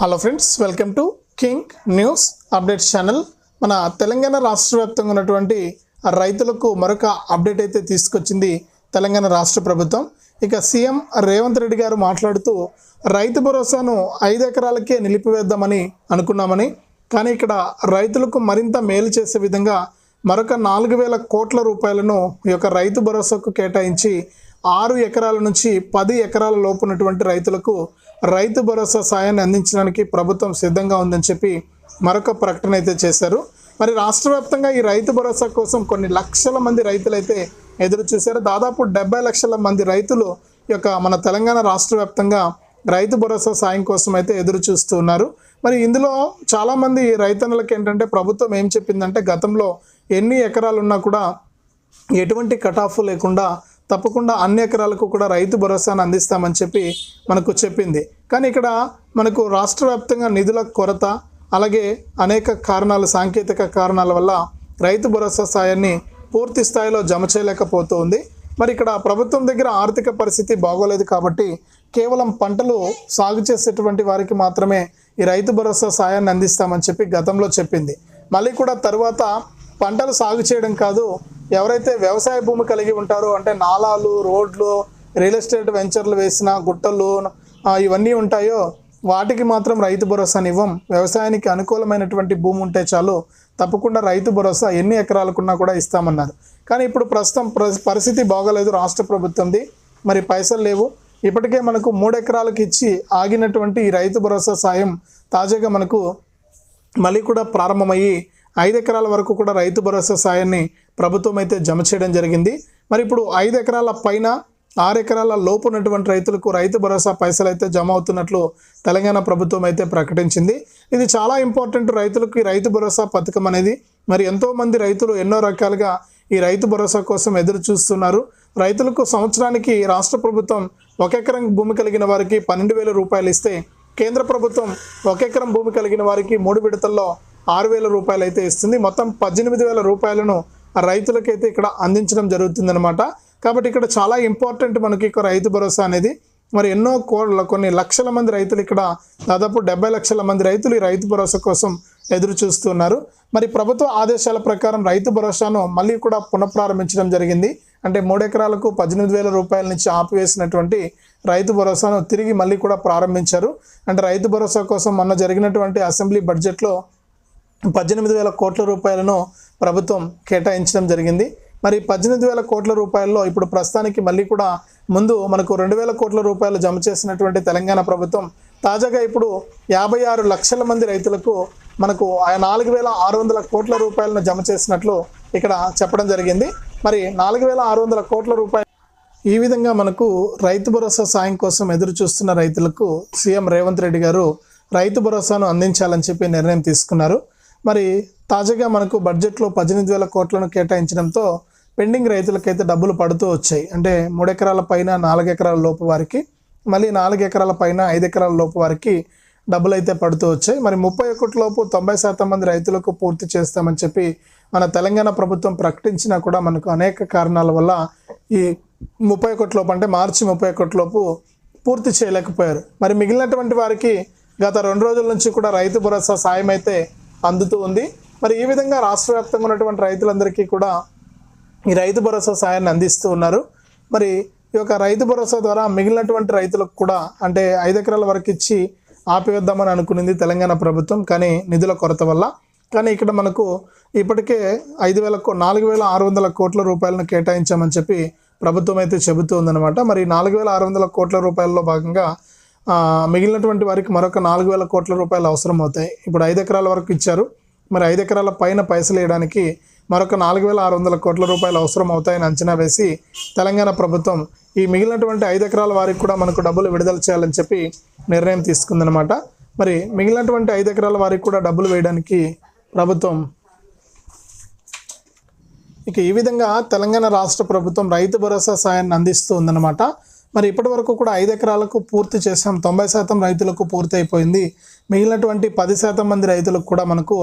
Hello friends welcome to King News update channel మన తెలంగాణ రాష్ట్ర వ్యాప్తంగా ఉన్నటువంటి రైతులకు మరొక అప్డేట్ అయితే తీసుకొచ్చింది తెలంగాణ రాష్ట్ర ప్రభుత్వం. ఇక సీఎం రేవంత్ రెడ్డి గారు మాట్లాడుతూ రైతు భరోసాను ఐదు ఎకరాలకే నిలిపివేద్దామని అనుకున్నామని కానీ ఇక్కడ రైతులకు మరింత మేలు చేసే విధంగా మరొక నాలుగు వేల కోట్ల రూపాయలను ఈ యొక్క రైతు భరోసాకు కేటాయించి ఆరు ఎకరాల నుంచి పది ఎకరాల లోపు ఉన్నటువంటి రైతులకు రైతు భరోసా సాయాన్ని అందించడానికి ప్రభుత్వం సిద్ధంగా ఉందని చెప్పి మరొక ప్రకటన అయితే చేశారు. మరి రాష్ట్ర వ్యాప్తంగా ఈ రైతు భరోసా కోసం కొన్ని లక్షల మంది రైతులైతే ఎదురు చూశారు. దాదాపు డెబ్బై లక్షల మంది రైతులు ఈ యొక్క మన తెలంగాణ రాష్ట్ర వ్యాప్తంగా రైతు భరోసా సాయం కోసం అయితే ఎదురు చూస్తూ ఉన్నారు. మరి ఇందులో చాలామంది రైతన్నులకు ఏంటంటే ప్రభుత్వం ఏం చెప్పిందంటే గతంలో ఎన్ని ఎకరాలు ఉన్నా కూడా ఎటువంటి కటాఫ్ లేకుండా తప్పకుండా అన్ని ఎకరాలకు కూడా రైతు భరోసాను అందిస్తామని చెప్పి మనకు చెప్పింది. కానీ ఇక్కడ మనకు రాష్ట్ర వ్యాప్తంగా నిధుల కొరత అలాగే అనేక కారణాలు సాంకేతిక కారణాల వల్ల రైతు భరోసా సాయాన్ని పూర్తి స్థాయిలో జమ చేయలేకపోతూ ఉంది మరి ఇక్కడ ప్రభుత్వం దగ్గర ఆర్థిక పరిస్థితి బాగోలేదు కాబట్టి కేవలం పంటలు సాగు చేసేటువంటి వారికి మాత్రమే ఈ రైతు భరోసా సాయాన్ని అందిస్తామని చెప్పి గతంలో చెప్పింది. మళ్ళీ కూడా తరువాత పంటలు సాగు చేయడం కాదు ఎవరైతే వ్యవసాయ భూమి కలిగి ఉంటారో అంటే నాలాలు రోడ్లు రియల్ ఎస్టేట్ వెంచర్లు వేసిన గుట్టలు ఇవన్నీ ఉంటాయో వాటికి మాత్రం రైతు భరోసాని ఇవ్వం. వ్యవసాయానికి అనుకూలమైనటువంటి భూమి ఉంటే చాలు తప్పకుండా రైతు భరోసా ఎన్ని ఎకరాలకున్నా కూడా ఇస్తామన్నారు. కానీ ఇప్పుడు ప్రస్తుతం ప్ర- పరిస్థితి బాగోలేదు రాష్ట్ర ప్రభుత్వంది. మరి పైసలు లేవు. ఇప్పటికే మనకు మూడు ఎకరాలకు ఇచ్చి ఆగినటువంటి ఈ రైతు భరోసా సాయం తాజాగా మనకు మళ్ళీ కూడా ప్రారంభమయ్యి ఐదు ఎకరాల వరకు కూడా రైతు భరోసా సాయాన్ని ప్రభుత్వం అయితే జమ చేయడం జరిగింది. మరి ఇప్పుడు ఐదు ఎకరాల పైన ఆరు ఎకరాల లోపు ఉన్నటువంటి రైతులకు రైతు భరోసా పైసలు అయితే జమ అవుతున్నట్లు తెలంగాణ ప్రభుత్వం అయితే ప్రకటించింది. ఇది చాలా ఇంపార్టెంట్ రైతులకు రైతు భరోసా పథకం అనేది. మరి ఎంతోమంది రైతులు ఎన్నో రకాలుగా ఈ రైతు భరోసా కోసం ఎదురు చూస్తున్నారు. రైతులకు సంవత్సరానికి రాష్ట్ర ప్రభుత్వం ఒక ఎకరం భూమి కలిగిన వారికి పన్నెండు వేల రూపాయలు ఇస్తే కేంద్ర ప్రభుత్వం ఒక ఎకరం భూమి కలిగిన వారికి మూడు విడతల్లో ఆరు వేల రూపాయలు అయితే ఇస్తుంది. మొత్తం పద్దెనిమిది వేల రూపాయలను రైతులకైతే ఇక్కడ అందించడం జరుగుతుందన్నమాట. కాబట్టి ఇక్కడ చాలా ఇంపార్టెంట్ మనకి ఇక్కడ రైతు భరోసా అనేది. మరి ఎన్నో కోట్ల కొన్ని లక్షల మంది రైతులు ఇక్కడ దాదాపు డెబ్బై లక్షల మంది రైతులు ఈ రైతు భరోసా కోసం ఎదురు చూస్తున్నారు. మరి ప్రభుత్వ ఆదేశాల ప్రకారం రైతు భరోసాను మళ్ళీ కూడా పునఃప్రారంభించడం జరిగింది. అంటే మూడెకరాలకు పద్దెనిమిది వేల రూపాయల నుంచి ఆపివేసినటువంటి రైతు భరోసాను తిరిగి మళ్ళీ కూడా ప్రారంభించారు. అంటే రైతు భరోసా కోసం మొన్న జరిగినటువంటి అసెంబ్లీ బడ్జెట్లో పద్దెనిమిది వేల కోట్ల రూపాయలను ప్రభుత్వం కేటాయించడం జరిగింది. మరి పద్దెనిమిది వేల కోట్ల రూపాయల్లో ఇప్పుడు ప్రస్తుతానికి మళ్ళీ కూడా ముందు మనకు రెండు వేల కోట్ల రూపాయలు జమ చేసినటువంటి తెలంగాణ ప్రభుత్వం తాజాగా ఇప్పుడు యాభై ఆరు లక్షల మంది రైతులకు మనకు నాలుగు వేల ఆరు వందల కోట్ల రూపాయలను జమ చేసినట్లు ఇక్కడ చెప్పడం జరిగింది. మరి నాలుగు వేల ఆరు వందల కోట్ల రూపాయలు ఈ విధంగా మనకు రైతు భరోసా సాయం కోసం ఎదురు చూస్తున్న రైతులకు సీఎం రేవంత్ రెడ్డి గారు రైతు భరోసాను అందించాలని చెప్పి నిర్ణయం తీసుకున్నారు. మరి తాజాగా మనకు బడ్జెట్లో పద్దెనిమిది వేల కోట్లను కేటాయించడంతో పెండింగ్ రైతులకైతే డబ్బులు పడుతూ వచ్చాయి. అంటే మూడు ఎకరాల పైన నాలుగు ఎకరాల లోపు వారికి మళ్ళీ నాలుగు ఎకరాల పైన ఐదు ఎకరాల లోపు వారికి డబ్బులు అయితే పడుతూ వచ్చాయి. మరి ముప్పై ఒకటి లోపు తొంభై శాతం మంది రైతులకు పూర్తి చేస్తామని చెప్పి మన తెలంగాణ ప్రభుత్వం ప్రకటించినా కూడా మనకు అనేక కారణాల వల్ల ఈ ముప్పై ఒకటి లోపు అంటే మార్చి ముప్పై ఒకటి లోపు పూర్తి చేయలేకపోయారు. మరి మిగిలినటువంటి వారికి గత రెండు రోజుల నుంచి కూడా రైతు భరోసా సాయం అయితే అందుతూ ఉంది. మరి ఈ విధంగా రాష్ట్ర వ్యాప్తంగా ఉన్నటువంటి రైతులందరికీ కూడా ఈ రైతు భరోసా సాయాన్ని అందిస్తూ ఉన్నారు. మరి ఈ యొక్క రైతు భరోసా ద్వారా మిగిలినటువంటి రైతులకు కూడా అంటే ఐదు ఎకరాల వరకు ఇచ్చి ఆపివేద్దామని అనుకునింది తెలంగాణ ప్రభుత్వం కానీ నిధుల కొరత వల్ల. కానీ ఇక్కడ మనకు ఇప్పటికే ఐదు వేల కో- నాలుగు వేల ఆరు వందల కోట్ల రూపాయలను కేటాయించామని చెప్పి ప్రభుత్వం అయితే చెబుతూ ఉందన్నమాట. మరి నాలుగు వేల ఆరు వందల కోట్ల రూపాయల్లో భాగంగా మిగిలినటువంటి వారికి మరొక నాలుగు వేల కోట్ల రూపాయలు అవసరం అవుతాయి ఇప్పుడు ఐదు ఎకరాల వరకు ఇచ్చారు. మరి ఐదు ఎకరాల పైన పైసలు వేయడానికి మరొక నాలుగు వేల ఆరు వందల కోట్ల రూపాయలు అవసరం అవుతాయని అంచనా వేసి తెలంగాణ ప్రభుత్వం ఈ మిగిలినటువంటి ఐదు ఎకరాల వారికి కూడా మనకు డబ్బులు విడుదల చేయాలని చెప్పి నిర్ణయం తీసుకుందనమాట మరి మిగిలినటువంటి ఐదు ఎకరాల వారికి కూడా డబ్బులు వేయడానికి ప్రభుత్వం ఇక ఈ విధంగా తెలంగాణ రాష్ట్ర ప్రభుత్వం రైతు భరోసా సాయాన్ని అందిస్తూ ఉందన్నమాట. మరి ఇప్పటి వరకు కూడా ఐదు ఎకరాలకు పూర్తి చేసాం తొంభై శాతం రైతులకు పూర్తి అయిపోయింది. మిగిలినటువంటి పది శాతం మంది రైతులకు కూడా మనకు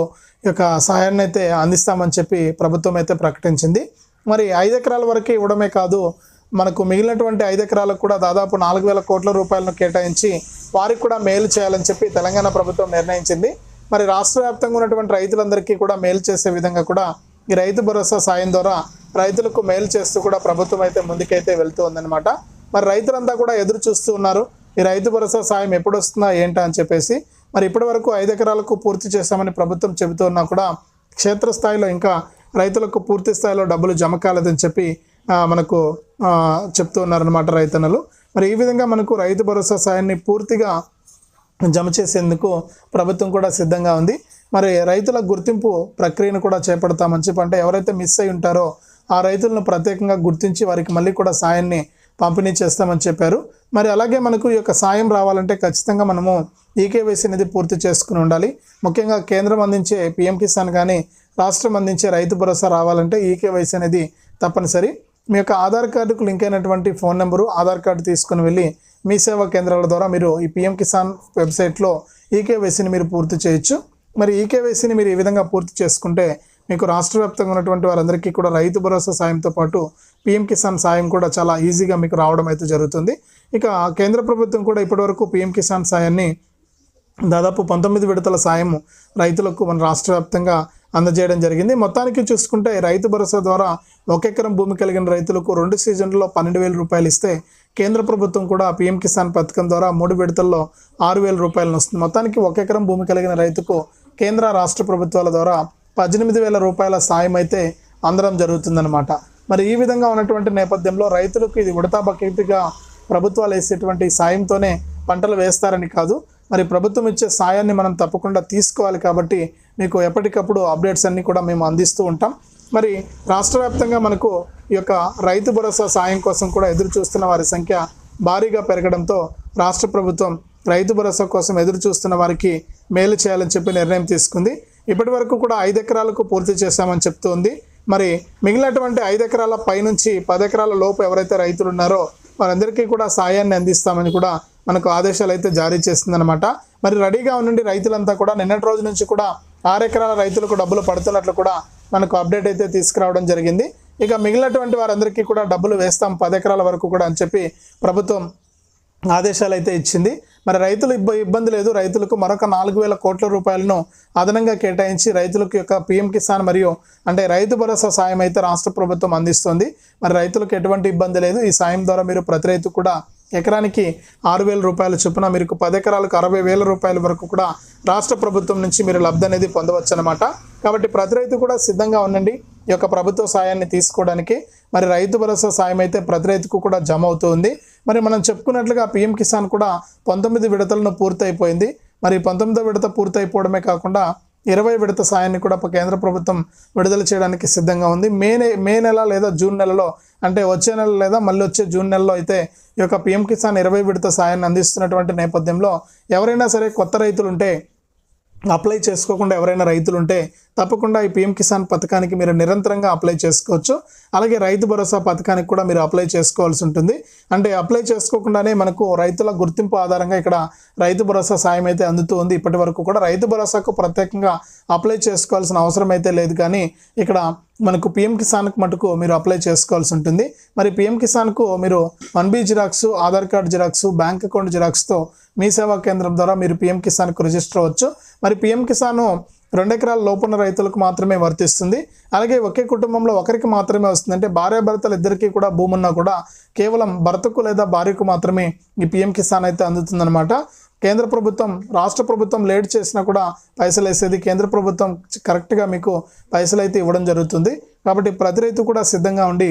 యొక్క సహాయాన్ని అయితే అందిస్తామని చెప్పి ప్రభుత్వం అయితే ప్రకటించింది. మరి ఐదు ఎకరాల వరకు ఇవ్వడమే కాదు మనకు మిగిలినటువంటి ఐదు ఎకరాలకు కూడా దాదాపు నాలుగు వేల కోట్ల రూపాయలను కేటాయించి వారికి కూడా మేలు చేయాలని చెప్పి తెలంగాణ ప్రభుత్వం నిర్ణయించింది. మరి రాష్ట్ర వ్యాప్తంగా ఉన్నటువంటి రైతులందరికీ కూడా మేలు చేసే విధంగా కూడా ఈ రైతు భరోసా సాయం ద్వారా రైతులకు మేలు చేస్తూ కూడా ప్రభుత్వం అయితే ముందుకైతే వెళ్తూ ఉందన్నమాట. మరి రైతులంతా కూడా ఎదురు చూస్తూ ఉన్నారు. ఈ రైతు భరోసా సాయం ఎప్పుడు వస్తుందా ఏంటా అని చెప్పేసి. మరి ఇప్పటి వరకు ఐదు ఎకరాలకు పూర్తి చేస్తామని ప్రభుత్వం చెబుతున్నా కూడా క్షేత్రస్థాయిలో ఇంకా రైతులకు పూర్తి స్థాయిలో డబ్బులు జమ కాలేదని చెప్పి మనకు చెప్తూ ఉన్నారనమాట రైతన్నలు. మరి ఈ విధంగా మనకు రైతు భరోసా సాయాన్ని పూర్తిగా జమ చేసేందుకు ప్రభుత్వం కూడా సిద్ధంగా ఉంది. మరి రైతుల గుర్తింపు ప్రక్రియను కూడా చేపడతామని చెప్పి అంటే ఎవరైతే మిస్ అయి ఉంటారో ఆ రైతులను ప్రత్యేకంగా గుర్తించి వారికి మళ్ళీ కూడా సాయాన్ని పంపిణీ చేస్తామని చెప్పారు. మరి అలాగే మనకు ఈ యొక్క సాయం రావాలంటే ఖచ్చితంగా మనము ఈకేవైసీ అనేది పూర్తి చేసుకుని ఉండాలి. ముఖ్యంగా కేంద్రం అందించే పిఎం కిసాన్ కానీ రాష్ట్రం అందించే రైతు భరోసా రావాలంటే ఈకేవైసీ అనేది తప్పనిసరి. మీ యొక్క ఆధార్ కార్డుకు లింక్ అయినటువంటి ఫోన్ నెంబరు ఆధార్ కార్డు తీసుకుని వెళ్ళి మీ సేవా కేంద్రాల ద్వారా మీరు ఈ పిఎం కిసాన్ వెబ్సైట్లో ఈకేవైసీని మీరు పూర్తి చేయొచ్చు. మరి ఈకేవైసీని మీరు ఈ విధంగా పూర్తి చేసుకుంటే మీకు రాష్ట్ర వ్యాప్తంగా ఉన్నటువంటి వారందరికీ కూడా రైతు భరోసా సాయంతో పాటు పిఎం కిసాన్ సాయం కూడా చాలా ఈజీగా మీకు రావడం అయితే జరుగుతుంది. ఇక కేంద్ర ప్రభుత్వం కూడా ఇప్పటివరకు పిఎం కిసాన్ సాయాన్ని దాదాపు పంతొమ్మిది విడతల సాయం రైతులకు మన రాష్ట్ర వ్యాప్తంగా అందజేయడం జరిగింది. మొత్తానికి చూసుకుంటే రైతు భరోసా ద్వారా ఒక ఎకరం భూమి కలిగిన రైతులకు రెండు సీజన్లలో పన్నెండు వేల రూపాయలు ఇస్తే కేంద్ర ప్రభుత్వం కూడా పీఎం కిసాన్ పథకం ద్వారా మూడు విడతల్లో ఆరు వేల రూపాయలను వస్తుంది. మొత్తానికి ఒక ఎకరం భూమి కలిగిన రైతుకు కేంద్ర రాష్ట్ర ప్రభుత్వాల ద్వారా పద్దెనిమిది వేల రూపాయల సాయం అయితే అందడం జరుగుతుందన్నమాట. మరి ఈ విధంగా ఉన్నటువంటి నేపథ్యంలో రైతులకు ఇది ఉడతా బకెట్గా ప్రభుత్వాలు వేసేటువంటి సాయంతోనే పంటలు వేస్తారని కాదు మరి ప్రభుత్వం ఇచ్చే సాయాన్ని మనం తప్పకుండా తీసుకోవాలి కాబట్టి మీకు ఎప్పటికప్పుడు అప్డేట్స్ అన్నీ కూడా మేము అందిస్తూ ఉంటాం. మరి రాష్ట్ర వ్యాప్తంగా మనకు ఈ యొక్క రైతు భరోసా సాయం కోసం కూడా ఎదురు చూస్తున్న వారి సంఖ్య భారీగా పెరగడంతో రాష్ట్ర ప్రభుత్వం రైతు భరోసా కోసం ఎదురు చూస్తున్న వారికి మేలు చేయాలని చెప్పి నిర్ణయం తీసుకుంది. ఇప్పటి వరకు కూడా ఐదు ఎకరాలకు పూర్తి చేశామని చెప్తోంది. మరి మిగిలినటువంటి ఐదు ఎకరాల పైనుంచి పది ఎకరాల లోపు ఎవరైతే రైతులు ఉన్నారో వారందరికీ కూడా సాయాన్ని అందిస్తామని కూడా మనకు ఆదేశాలు అయితే జారీ చేసిందనమాట మరి రెడీగా ఉండండి రైతులంతా కూడా. నిన్నటి రోజు నుంచి కూడా ఆరు ఎకరాల రైతులకు డబ్బులు పడుతున్నట్లు కూడా మనకు అప్డేట్ అయితే తీసుకురావడం జరిగింది. ఇక మిగిలినటువంటి వారందరికీ కూడా డబ్బులు వేస్తాం పది ఎకరాల వరకు కూడా అని చెప్పి ప్రభుత్వం ఆదేశాలు అయితే ఇచ్చింది. మరి రైతులు ఇబ్బ ఇబ్బంది లేదు. రైతులకు మరొక నాలుగు వేల కోట్ల రూపాయలను అదనంగా కేటాయించి రైతులకు యొక్క పిఎం కిసాన్ మరియు అంటే రైతు భరోసా సాయం అయితే రాష్ట్ర ప్రభుత్వం అందిస్తుంది. మరి రైతులకు ఎటువంటి ఇబ్బంది లేదు. ఈ సాయం ద్వారా మీరు ప్రతి రైతు కూడా ఎకరానికి ఆరు వేల రూపాయల చొప్పున మీకు పది ఎకరాలకు అరవై వేల రూపాయల వరకు కూడా రాష్ట్ర ప్రభుత్వం నుంచి మీరు లబ్ధి అనేది పొందవచ్చు అనమాట కాబట్టి ప్రతి రైతు కూడా సిద్ధంగా ఉండండి. ఈ యొక్క ప్రభుత్వ సాయాన్ని తీసుకోవడానికి మరి రైతు భరోసా సాయం అయితే ప్రతి రైతుకు కూడా జమ అవుతుంది. మరి మనం చెప్పుకున్నట్లుగా పిఎం కిసాన్ కూడా పంతొమ్మిది విడతలను పూర్తయిపోయింది. మరి పంతొమ్మిదో విడత పూర్తయిపోవడమే కాకుండా ఇరవై విడత సాయాన్ని కూడా కేంద్ర ప్రభుత్వం విడుదల చేయడానికి సిద్ధంగా ఉంది. మే నె మే నెల లేదా జూన్ నెలలో అంటే వచ్చే నెల లేదా మళ్ళీ వచ్చే జూన్ నెలలో అయితే ఈ యొక్క పిఎం కిసాన్ ఇరవై విడత సాయాన్ని అందిస్తున్నటువంటి నేపథ్యంలో ఎవరైనా సరే కొత్త రైతులు ఉంటే అప్లై చేసుకోకుండా ఎవరైనా రైతులు ఉంటే తప్పకుండా ఈ పిఎం కిసాన్ పథకానికి మీరు నిరంతరంగా అప్లై చేసుకోవచ్చు. అలాగే రైతు భరోసా పథకానికి కూడా మీరు అప్లై చేసుకోవాల్సి ఉంటుంది. అంటే అప్లై చేసుకోకుండానే మనకు రైతుల గుర్తింపు ఆధారంగా ఇక్కడ రైతు భరోసా సాయం అయితే అందుతూ ఉంది ఇప్పటి వరకు కూడా రైతు భరోసాకు ప్రత్యేకంగా అప్లై చేసుకోవాల్సిన అవసరం అయితే లేదు. కానీ ఇక్కడ మనకు పిఎం కిసాన్కి మటుకు మీరు అప్లై చేసుకోవాల్సి ఉంటుంది. మరి పిఎం కిసాన్కు మీరు one B xerox Aadhaar card xerox bank account జిరాక్స్తో మీ సేవా కేంద్రం ద్వారా మీరు పిఎం కిసాన్కు రిజిస్టర్ అవ్వచ్చు. మరి పిఎం కిసాన్ రెండెకరాల లోపున్న రైతులకు మాత్రమే వర్తిస్తుంది. అలాగే ఒకే కుటుంబంలో ఒకరికి మాత్రమే వస్తుంది అంటే భార్యాభర్తలు ఇద్దరికీ కూడా భూమి ఉన్నా కూడా కేవలం భర్తకు లేదా భార్యకు మాత్రమే ఈ పిఎం కిసాన్ అయితే అందుతుందన్నమాట. కేంద్ర ప్రభుత్వం రాష్ట్ర ప్రభుత్వం లేట్ చేసినా కూడా పైసలు వేసేది కేంద్ర ప్రభుత్వం కరెక్ట్గా మీకు పైసలు అయితే ఇవ్వడం జరుగుతుంది. కాబట్టి ప్రతి రైతు కూడా సిద్ధంగా ఉండి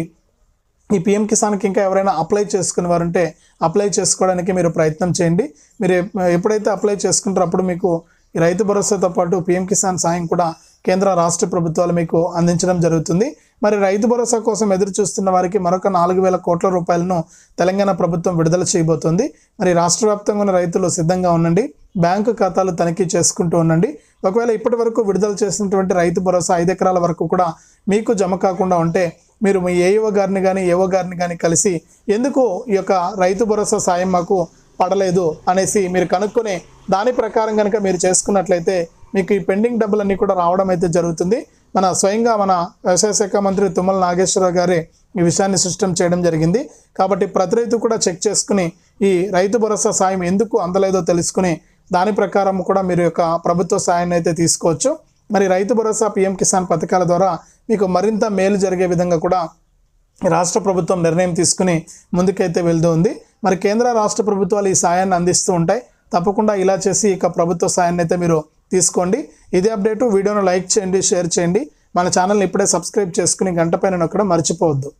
ఈ పిఎం కిసాన్కి ఇంకా ఎవరైనా అప్లై చేసుకునే వారుంటే అప్లై చేసుకోవడానికి మీరు ప్రయత్నం చేయండి. మీరు ఎప్పుడైతే అప్లై చేసుకుంటారో అప్పుడు మీకు ఈ రైతు భరోసాతో పాటు పిఎం కిసాన్ సాయం కూడా కేంద్ర రాష్ట్ర ప్రభుత్వాలు మీకు అందించడం జరుగుతుంది. మరి రైతు భరోసా కోసం ఎదురు చూస్తున్న వారికి మరొక నాలుగు వేల కోట్ల రూపాయలను తెలంగాణ ప్రభుత్వం విడుదల చేయబోతోంది. మరి రాష్ట్ర వ్యాప్తంగా ఉన్న రైతులు సిద్ధంగా ఉండండి. బ్యాంకు ఖాతాలు తనిఖీ చేసుకుంటూ ఉండండి. ఒకవేళ ఇప్పటి వరకు విడుదల చేసినటువంటి రైతు భరోసా ఐదు ఎకరాల వరకు కూడా మీకు జమ కాకుండా ఉంటే మీరు మీ ఏఓ గారిని కానీ ఏఓ గారిని కానీ కలిసి ఎందుకు ఈ యొక్క రైతు భరోసా సాయం మాకు పడలేదు అనేసి మీరు కనుక్కొని దాని ప్రకారం కనుక మీరు చేసుకున్నట్లయితే మీకు ఈ పెండింగ్ డబ్బులన్నీ కూడా రావడం అయితే జరుగుతుంది. మన స్వయంగా మన వ్యవసాయ శాఖ మంత్రి తుమ్మల నాగేశ్వరరావు గారే ఈ విషయాన్ని సృష్టం చేయడం జరిగింది. కాబట్టి ప్రతి రైతు కూడా చెక్ చేసుకుని ఈ రైతు భరోసా సాయం ఎందుకు అందలేదో తెలుసుకుని దాని ప్రకారం కూడా మీరు యొక్క ప్రభుత్వ సాయాన్ని అయితే తీసుకోవచ్చు. మరి రైతు భరోసా పిఎం కిసాన్ పథకాల ద్వారా మీకు మరింత మేలు జరిగే విధంగా కూడా రాష్ట్ర ప్రభుత్వం నిర్ణయం తీసుకుని ముందుకైతే వెళ్తూ ఉంది మరి కేంద్ర రాష్ట్ర ప్రభుత్వాలు ఈ సాయాన్ని అందిస్తూ ఉంటాయి. తప్పకుండా ఇలా చేసి ఇక ప్రభుత్వ సాయాన్ని అయితే మీరు తీసుకోండి. ఇదే అప్డేటు వీడియోను లైక్ చేయండి షేర్ చేయండి. మన ఛానల్ని ఇప్పుడే సబ్స్క్రైబ్ చేసుకుని గంట పైన నొక్కడం మర్చిపోవద్దు.